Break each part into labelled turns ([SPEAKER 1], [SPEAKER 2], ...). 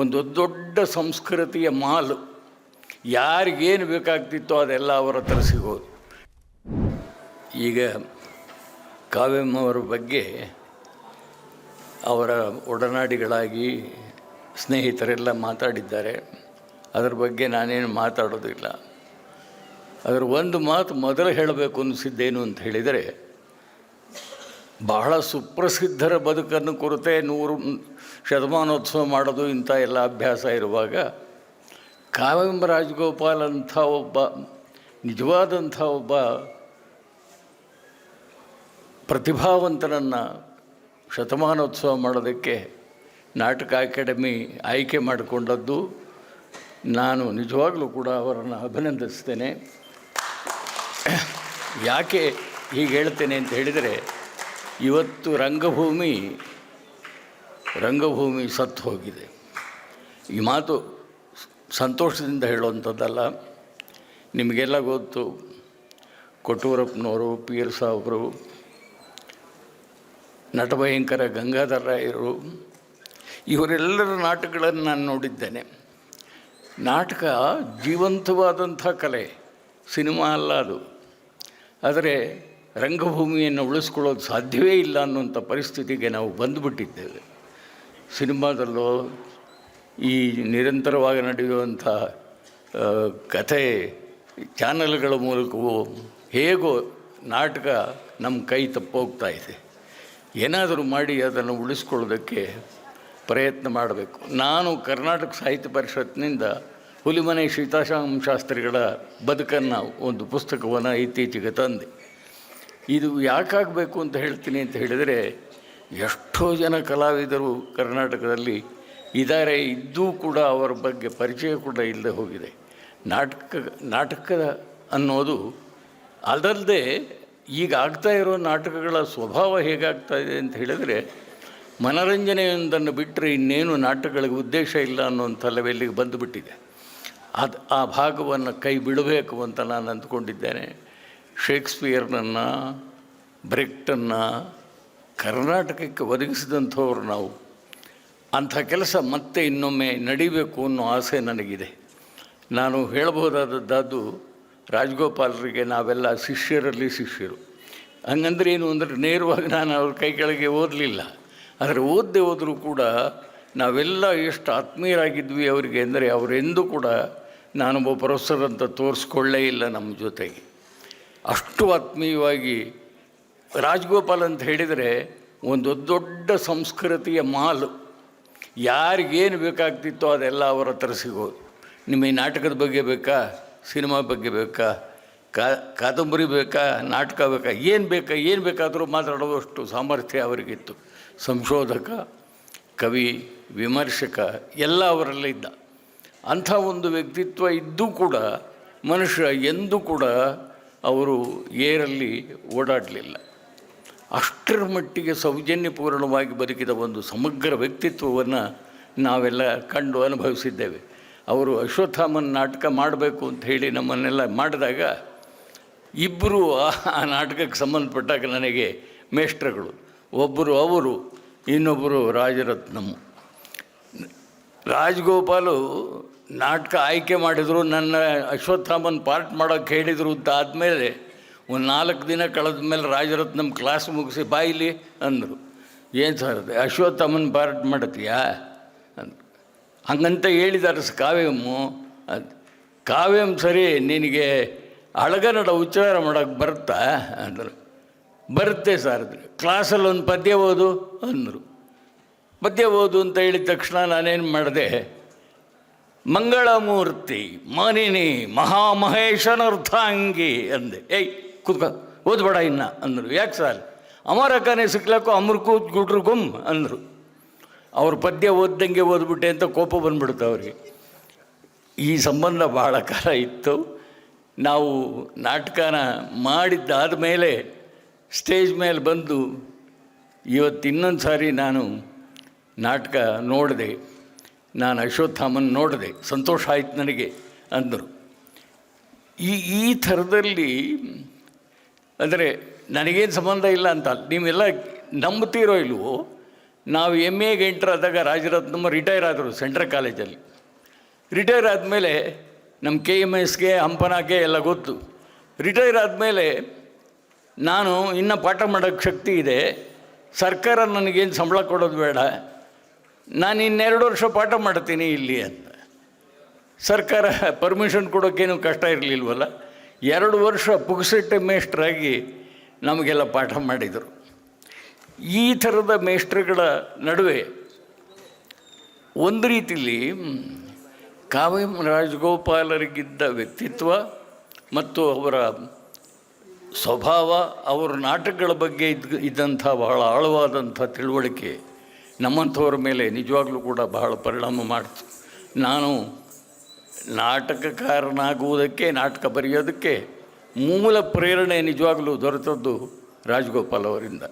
[SPEAKER 1] ಒಂದು ದೊಡ್ಡ ಸಂಸ್ಕೃತಿಯ ಮಾಲು. ಯಾರಿಗೇನು ಬೇಕಾಗ್ತಿತ್ತೋ ಅದೆಲ್ಲ ಅವರ ಹತ್ರ ಸಿಗೋದು. ಈಗ ಕಾವ್ಯಮ್ಮವರ ಬಗ್ಗೆ ಅವರ ಒಡನಾಡಿಗಳಾಗಿ ಸ್ನೇಹಿತರೆಲ್ಲ ಮಾತಾಡಿದ್ದಾರೆ. ಅದರ ಬಗ್ಗೆ ನಾನೇನು ಮಾತಾಡೋದಿಲ್ಲ. ಅದರ ಒಂದು ಮಾತು ಮೊದಲು ಹೇಳಬೇಕು ಅನಿಸಿದ್ದೇನು ಅಂತ ಹೇಳಿದರೆ ಬಹಳ ಸುಪ್ರಸಿದ್ಧರ ಬದುಕನ್ನು ಕುರಿತೇ, ನೂರು ಶತಮಾನೋತ್ಸವ ಮಾಡೋದು ಇಂಥ ಎಲ್ಲ ಅಭ್ಯಾಸ ಇರುವಾಗ ಕಾವ್ಯಂಬ ರಾಜಗೋಪಾಲ್ ಅಂಥ ಒಬ್ಬ, ನಿಜವಾದಂಥ ಒಬ್ಬ ಪ್ರತಿಭಾವಂತನನ್ನು ಶತಮಾನೋತ್ಸವ ಮಾಡೋದಕ್ಕೆ ನಾಟಕ ಅಕಾಡೆಮಿ ಆಯ್ಕೆ ಮಾಡಿಕೊಂಡದ್ದು ನಾನು ನಿಜವಾಗಲೂ ಕೂಡ ಅವರನ್ನು ಅಭಿನಂದಿಸ್ತೇನೆ. ಯಾಕೆ ಹೀಗೆ ಹೇಳ್ತೇನೆ ಅಂತ ಹೇಳಿದರೆ ಇವತ್ತು ರಂಗಭೂಮಿ ರಂಗಭೂಮಿ ಸತ್ತು ಹೋಗಿದೆ. ಈ ಮಾತು ಸಂತೋಷದಿಂದ ಹೇಳುವಂಥದ್ದಲ್ಲ. ನಿಮಗೆಲ್ಲ ಗೊತ್ತು, ಕೊಟ್ಟೂರಪ್ಪನವರು ಪೀರ್ ಸಾಹೇಬರು ನಟಭಯಂಕರ ಗಂಗಾಧರ ರಾಯರು ಇವರೆಲ್ಲರ ನಾಟಕಗಳನ್ನು ನಾನು ನೋಡಿದ್ದೇನೆ. ನಾಟಕ ಜೀವಂತವಾದಂಥ ಕಲೆ, ಸಿನಿಮಾ ಅಲ್ಲ ಅದು. ಆದರೆ ರಂಗಭೂಮಿಯನ್ನು ಉಳಿಸ್ಕೊಳ್ಳೋದು ಸಾಧ್ಯವೇ ಇಲ್ಲ ಅನ್ನುವಂಥ ಪರಿಸ್ಥಿತಿಗೆ ನಾವು ಬಂದುಬಿಟ್ಟಿದ್ದೇವೆ. ಸಿನಿಮಾದಲ್ಲೋ ಈ ನಿರಂತರವಾಗಿ ನಡೆಯುವಂಥ ಕಥೆ ಚಾನಲ್ಗಳ ಮೂಲಕವೂ ಹೇಗೋ ನಾಟಕ ನಮ್ಮ ಕೈ ತಪ್ಪೋಗ್ತಾ ಇದೆ. ಏನಾದರೂ ಮಾಡಿ ಅದನ್ನು ಉಳಿಸ್ಕೊಳ್ಳೋದಕ್ಕೆ ಪ್ರಯತ್ನ ಮಾಡಬೇಕು. ನಾನು ಕರ್ನಾಟಕ ಸಾಹಿತ್ಯ ಪರಿಷತ್ನಿಂದ ಹುಲಿಮನೆ ಶೀತಾಶಾಮ್ ಶಾಸ್ತ್ರಿಗಳ ಬದುಕನ್ನು ಒಂದು ಪುಸ್ತಕವನ್ನು ಇತ್ತೀಚೆಗೆ ತಂದೆ. ಇದು ಯಾಕಾಗಬೇಕು ಅಂತ ಹೇಳ್ತೀನಿ ಅಂತ ಹೇಳಿದರೆ, ಎಷ್ಟೋ ಜನ ಕಲಾವಿದರು ಕರ್ನಾಟಕದಲ್ಲಿ ಇದ್ದಾರೆ ಇದ್ದೂ ಕೂಡ ಅವರ ಬಗ್ಗೆ ಪರಿಚಯ ಕೂಡ ಇಲ್ಲದೆ ಹೋಗಿದೆ. ನಾಟಕ ನಾಟಕ ಅನ್ನೋದು ಅದಲ್ಲದೆ ಈಗ ಆಗ್ತಾ ಇರೋ ನಾಟಕಗಳ ಸ್ವಭಾವ ಹೇಗಾಗ್ತಾ ಇದೆ ಅಂತ ಹೇಳಿದರೆ, ಮನರಂಜನೆಯೊಂದನ್ನು ಬಿಟ್ಟರೆ ಇನ್ನೇನು ನಾಟಕಗಳಿಗೆ ಉದ್ದೇಶ ಇಲ್ಲ ಅನ್ನೋಂಥ ಲೆವೆಲ್ಲಿಗೆ ಬಂದುಬಿಟ್ಟಿದೆ. ಅದು ಆ ಭಾಗವನ್ನು ಕೈ ಬಿಡಬೇಕು ಅಂತ ನಾನು ಅಂದ್ಕೊಂಡಿದ್ದೇನೆ. ಶೇಕ್ಸ್ಪಿಯರ್ನನ್ನು, ಬ್ರೆಕ್ಟನ್ನು, ಕರ್ನಾಟಕಕ್ಕೆ ಒದಗಿಸಿದಂಥವ್ರು ನಾವು. ಅಂಥ ಕೆಲಸ ಮತ್ತೆ ಇನ್ನೊಮ್ಮೆ ನಡಿಬೇಕು ಅನ್ನೋ ಆಸೆ ನನಗಿದೆ. ನಾನು ಹೇಳಬಹುದಾದದ್ದು ರಾಜಗೋಪಾಲರಿಗೆ ನಾವೆಲ್ಲ ಶಿಷ್ಯರಲ್ಲಿ ಶಿಷ್ಯರು. ಹಂಗಂದ್ರೆ ಏನು ಅಂದರೆ, ನೇರವಾಗಿ ನಾನು ಅವ್ರ ಕೈ ಕೆಳಗೆ ಓದಲಿಲ್ಲ. ಆದರೆ ಓದದೆ ಹೋದರೂ ಕೂಡ ನಾವೆಲ್ಲ ಎಷ್ಟು ಆತ್ಮೀಯರಾಗಿದ್ವಿ ಅವರಿಗೆ ಅಂದರೆ, ಅವರೆಂದೂ ಕೂಡ ನಾನೊಬ್ಬ ಪ್ರೊಫೆಸರ್ ಅಂತ ತೋರಿಸ್ಕೊಳ್ಳೇ ಇಲ್ಲ ನಮ್ಮ ಜೊತೆಗೆ. ಅಷ್ಟು ಆತ್ಮೀಯವಾಗಿ ರಾಜಗೋಪಾಲ್ ಅಂತ ಹೇಳಿದರೆ ಒಂದು ದೊಡ್ಡ ಸಂಸ್ಕೃತಿಯ ಮಾಲು. ಯಾರಿಗೇನು ಬೇಕಾಗ್ತಿತ್ತೋ ಅದೆಲ್ಲ ಅವರ ಹತ್ರ ಸಿಗೋದು. ನಿಮಗೆ ನಾಟಕದ ಬಗ್ಗೆ ಬೇಕಾ? ಸಿನಿಮಾ ಬಗ್ಗೆ ಬೇಕಾ? ಕಾದಂಬರಿ ಬೇಕಾ? ನಾಟಕ ಬೇಕಾ? ಏನು ಬೇಕಾ? ಏನು ಬೇಕಾದರೂ ಮಾತಾಡುವಷ್ಟು ಸಾಮರ್ಥ್ಯ ಅವರಿಗಿತ್ತು. ಸಂಶೋಧಕ, ಕವಿ, ವಿಮರ್ಶಕ ಎಲ್ಲ ಅವರಲ್ಲೇ ಇದ್ದ. ಅಂಥ ಒಂದು ವ್ಯಕ್ತಿತ್ವ ಇದ್ದೂ ಕೂಡ, ಮನುಷ್ಯ ಎಂದೂ ಕೂಡ ಅವರು ಏರಲ್ಲಿ ಓಡಾಡಲಿಲ್ಲ. ಅಷ್ಟರ ಮಟ್ಟಿಗೆ ಸೌಜನ್ಯಪೂರ್ಣವಾಗಿ ಬದುಕಿದ ಒಂದು ಸಮಗ್ರ ವ್ಯಕ್ತಿತ್ವವನ್ನು ನಾವೆಲ್ಲ ಕಂಡು ಅನುಭವಿಸಿದ್ದೇವೆ. ಅವರು ಅಶ್ವತ್ಥಾಮನ್ ನಾಟಕ ಮಾಡಬೇಕು ಅಂತ ಹೇಳಿ ನಮ್ಮನ್ನೆಲ್ಲ ಮಾಡಿದಾಗ ಇಬ್ಬರು ಆ ನಾಟಕಕ್ಕೆ ಸಂಬಂಧಪಟ್ಟಾಗ ನನಗೆ ಮೇಷ್ಟ್ರಗಳು, ಒಬ್ಬರು ಅವರು, ಇನ್ನೊಬ್ಬರು ರಾಜರತ್ನಂ ರಾಜಗೋಪಾಲು ನಾಟಕ ಆಯ್ಕೆ ಮಾಡಿದರು, ನನ್ನ ಅಶ್ವತ್ಥಾಮನ್ ಪಾರ್ಟ್ ಮಾಡೋಕ್ಕೆ ಹೇಳಿದರು ಅಂತ ಆದಮೇಲೆ ಒಂದು ನಾಲ್ಕು ದಿನ ಕಳೆದ ಮೇಲೆ ರಾಜರತ್ನಂ ಕ್ಲಾಸ್ ಮುಗಿಸಿ ಬಾಯಿಲಿ ಅಂದರು. ಏನು ಸರ್ ಅಶ್ವತ್ಥಾಮನ್ ಪಾರ್ಟ್ ಮಾಡತ್ತೀಯಾ ಅಂದರು. ಹಂಗಂತ ಹೇಳಿದ್ದಾರೆ ಕಾವ್ಯಮ್ಮು. ಅದು, ಕಾವ್ಯಂ ಸರಿ, ನಿನಗೆ ಅಳಗನಡ ಉಚ್ಚಾರ ಮಾಡೋಕ್ಕೆ ಬರುತ್ತಾ ಅಂದರು. ಬರುತ್ತೆ ಸರ್ ಅಂದ್ರೆ ಕ್ಲಾಸಲ್ಲಿ ಒಂದು ಪದ್ಯ ಓದು, ಅಂದರು. ಪದ್ಯ ಓದು ಅಂತ ಹೇಳಿದ ತಕ್ಷಣ ನಾನೇನು ಮಾಡಿದೆ? ಮಂಗಳಮೂರ್ತಿ, ಮನಿನಿ ಮಹಾಮಹೇಶನರ್ಥಾಂಗಿ ಅಂದೆ. ಏಯ್, ಕೂತ್ಕೋ, ಓದ್ಬೇಡ ಇನ್ನ ಅಂದರು. ಯಾಕೆ ಸರ್? ಅಮರಕನೇ ಸಿಕ್ಲಕ್ಕೂ ಅಮೃಕೂತ್ ಗುಟ್ರು ಗುಮ್ ಅಂದರು. ಅವ್ರ ಪದ್ಯ ಓದ್ದಂಗೆ ಓದ್ಬಿಟ್ಟೆ ಅಂತ ಕೋಪ ಬಂದ್ಬಿಡುತ್ತೆ ಅವ್ರಿಗೆ. ಈ ಸಂಬಂಧ ಭಾಳ ಕಾಲ ಇತ್ತು. ನಾವು ನಾಟಕನ ಮಾಡಿದ್ದಾದ ಮೇಲೆ ಸ್ಟೇಜ್ ಮೇಲೆ ಬಂದು ಇವತ್ತು ಇನ್ನೊಂದು ಸಾರಿ ನಾನು ನಾಟಕ ನೋಡಿದೆ. ನಾನು ಅಶ್ವತ್ಥಾಮನ್ ನೋಡಿದೆ. ಸಂತೋಷ ಆಯ್ತು ನನಗೆ ಅಂದರು. ಈ ಈ ಥರದಲ್ಲಿ, ಅಂದರೆ ನನಗೇನು ಸಂಬಂಧ ಇಲ್ಲ ಅಂತ. ನೀವೆಲ್ಲ ನಂಬ್ತೀರೋ ಇಲ್ವೋ, ನಾವು ಎಂ ಎಗೆ ಎಂಟ್ರ್ ಆದಾಗ ರಾಜರತ್ನಮ್ಮ ರಿಟೈರ್ ಆದರು ಸೆಂಟ್ರಲ್ ಕಾಲೇಜಲ್ಲಿ ರಿಟೈರ್ ಆದಮೇಲೆ ನಮ್ಮ ಕೆ ಎಂ ಎಸ್ಗೆ ಹಂಪನಾಗೆ ಎಲ್ಲ ಗೊತ್ತು. ರಿಟೈರ್ ಆದಮೇಲೆ ನಾನು ಇನ್ನೂ ಪಾಠ ಮಾಡೋಕ್ಕೆ ಶಕ್ತಿ ಇದೆ. ಸರ್ಕಾರ ನನಗೇನು ಸಂಬಳ ಕೊಡೋದು ಬೇಡ. ನಾನು ಇನ್ನೆರಡು ವರ್ಷ ಪಾಠ ಮಾಡ್ತೀನಿ ಇಲ್ಲಿ ಅಂತ. ಸರ್ಕಾರ ಪರ್ಮಿಷನ್ ಕೊಡೋಕ್ಕೇನು ಕಷ್ಟ ಇರಲಿಲ್ವಲ್ಲ? ಎರಡು ವರ್ಷ ಪುಗ್ಸೆಟ್ಟೆ ಮೇಷ್ಟ್ರಾಗಿ ನಮಗೆಲ್ಲ ಪಾಠ ಮಾಡಿದರು. ಈ ಥರದ ಮೇಷ್ಟ್ರುಗಳ ನಡುವೆ ಒಂದು ರೀತಿಲಿ ಕಾವ್ಯಂ ರಾಜಗೋಪಾಲರಿಗಿದ್ದ ವ್ಯಕ್ತಿತ್ವ ಮತ್ತು ಅವರ ಸ್ವಭಾವ, ಅವರ ನಾಟಕಗಳ ಬಗ್ಗೆ ಇದ್ದ ಇದ್ದಂಥ ಬಹಳ ಆಳವಾದಂಥ ತಿಳುವಳಿಕೆ ನಮ್ಮಂಥವ್ರ ಮೇಲೆ ನಿಜವಾಗ್ಲೂ ಕೂಡ ಬಹಳ ಪರಿಣಾಮ ಮಾಡ್ತು. ನಾನು ನಾಟಕಕಾರನಾಗುವುದಕ್ಕೆ, ನಾಟಕ ಬರೆಯೋದಕ್ಕೆ ಮೂಲ ಪ್ರೇರಣೆ ನಿಜವಾಗಲೂ ದೊರೆತದ್ದು ರಾಜಗೋಪಾಲ್ ಅವರಿಂದ.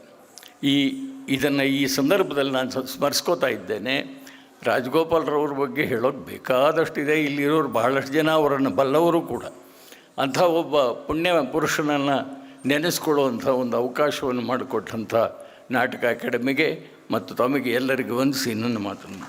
[SPEAKER 1] ಈ, ಇದನ್ನು ಈ ಸಂದರ್ಭದಲ್ಲಿ ನಾನು ಸ್ಮರಿಸ್ಕೋತಾ ಇದ್ದೇನೆ. ರಾಜಗೋಪಾಲ್ರವ್ರ ಬಗ್ಗೆ ಹೇಳೋಕ್ಕೆ ಬೇಕಾದಷ್ಟಿದೆ. ಇಲ್ಲಿರೋರು ಬಹಳಷ್ಟು ಜನ, ಅವರನ್ನು ಬಲ್ಲವರು ಕೂಡ. ಅಂಥ ಒಬ್ಬ ಪುಣ್ಯ ಪುರುಷನನ್ನು ನೆನೆಸ್ಕೊಳ್ಳುವಂಥ ಒಂದು ಅವಕಾಶವನ್ನು ಮಾಡಿಕೊಟ್ಟಂಥ ನಾಟಕ ಅಕಾಡೆಮಿಗೆ ಮತ್ತು ತಮಗೆ ಎಲ್ಲರಿಗೂ ವಂದಿಸಿ ನನ್ನ ಮಾತನ್ನು.